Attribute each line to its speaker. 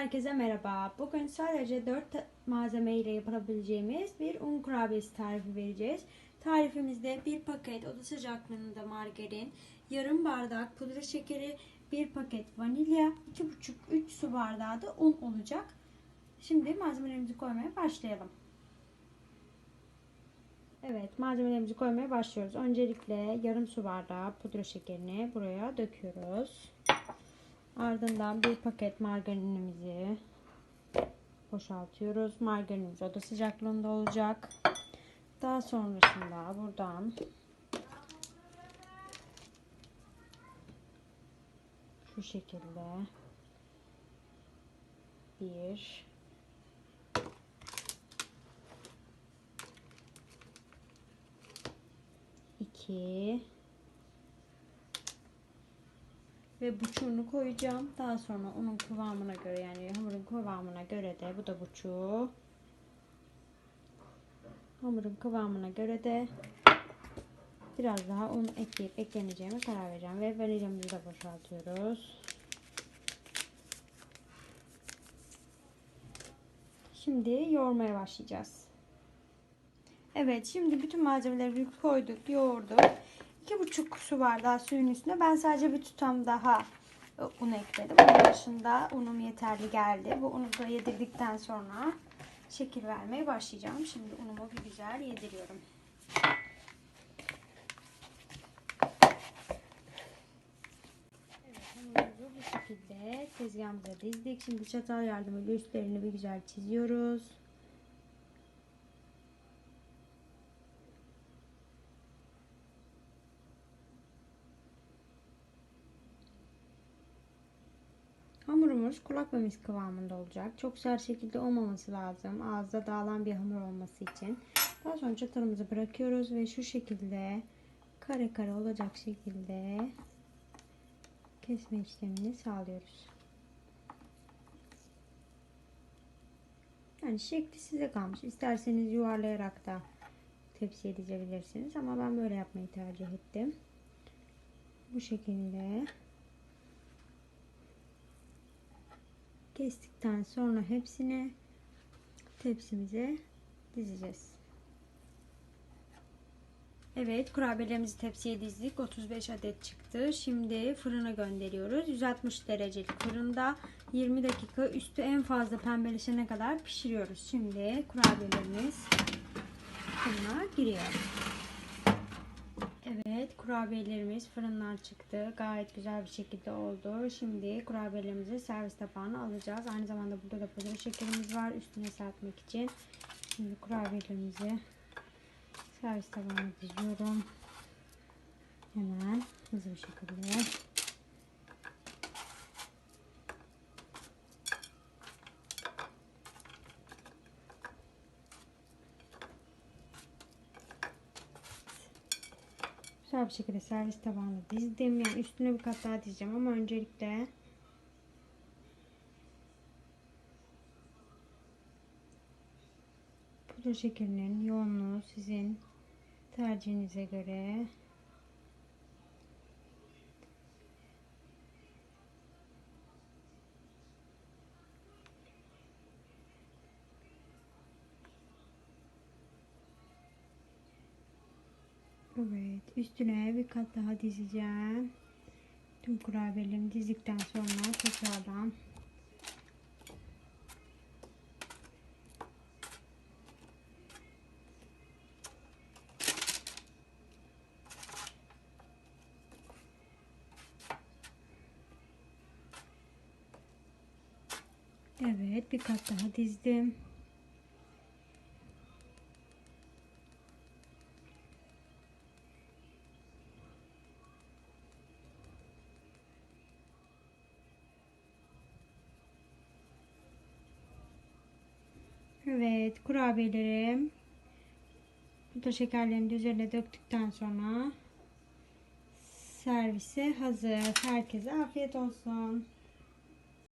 Speaker 1: Herkese merhaba. Bugün sadece 4 malzeme ile yapabileceğimiz bir un kurabiyesi tarifi vereceğiz. Tarifimizde bir paket oda sıcaklığında margarin, yarım bardak pudra şekeri, bir paket vanilya, 2,5-3 su bardağı da un olacak. Şimdi malzemelerimizi koymaya başlayalım. Evet malzemelerimizi koymaya başlıyoruz. Öncelikle yarım su bardağı pudra şekerini buraya döküyoruz. Ardından bir paket margarinimizi boşaltıyoruz. Margarinimiz oda sıcaklığında olacak. Daha sonrasında buradan şu şekilde bir iki ve buçuğunu koyacağım. Daha sonra onun kıvamına göre yani hamurun kıvamına göre de bu da buçuğu. Hamurun kıvamına göre de biraz daha un ekleyip ekleneceğime karar vereceğim. Ve vanilyamızı da boşaltıyoruz. Şimdi yoğurmaya başlayacağız. Evet şimdi bütün malzemeleri koyduk, yoğurduk. 2,5 su bardağı suyun üstüne ben sadece bir tutam daha un ekledim. Bunun dışında unum yeterli geldi. Bu unu da yedirdikten sonra şekil vermeye başlayacağım. Şimdi unumu bir güzel yediriyorum. Evet bu şekilde tezgahımıza dizdik. Şimdi çatal yardımıyla üstlerini bir güzel çiziyoruz. Hamurumuz kulak memesi kıvamında olacak. Çok sert şekilde olmaması lazım. Ağızda dağılan bir hamur olması için. Daha sonra çatalımızı bırakıyoruz ve şu şekilde kare kare olacak şekilde kesme işlemini sağlıyoruz. Yani şekli size kalmış. İsterseniz yuvarlayarak da tepsiye dizebilirsiniz ama ben böyle yapmayı tercih ettim. Bu şekilde kestikten sonra hepsini tepsimize dizeceğiz. Evet kurabiyelerimizi tepsiye dizdik. 35 adet çıktı. Şimdi fırına gönderiyoruz. 160 derecelik fırında 20 dakika üstü en fazla pembeleşene kadar pişiriyoruz. Şimdi kurabiyelerimiz fırına giriyor. Evet kurabiyelerimiz fırından çıktı. Gayet güzel bir şekilde oldu. Şimdi kurabiyelerimizi servis tabağına alacağız. Aynı zamanda burada da pudra şekerimiz var. Üstüne serpmek için. Şimdi kurabiyelerimizi servis tabağına diziyorum. Hemen hızlı bir şekilde. Güzel bir şekilde servis tabağına dizdim. Yani üstüne bir kat daha dizeceğim ama öncelikle pudra şekerinin yoğunluğu sizin tercihinize göre Evet üstüne bir kat daha dizeceğim. Tüm kurabiyelerimi dizdikten sonra tekrardan Evet bir kat daha dizdim. Evet kurabiyelerim pudra şekerlerini de üzerine döktükten sonra servise hazır. Herkese afiyet olsun.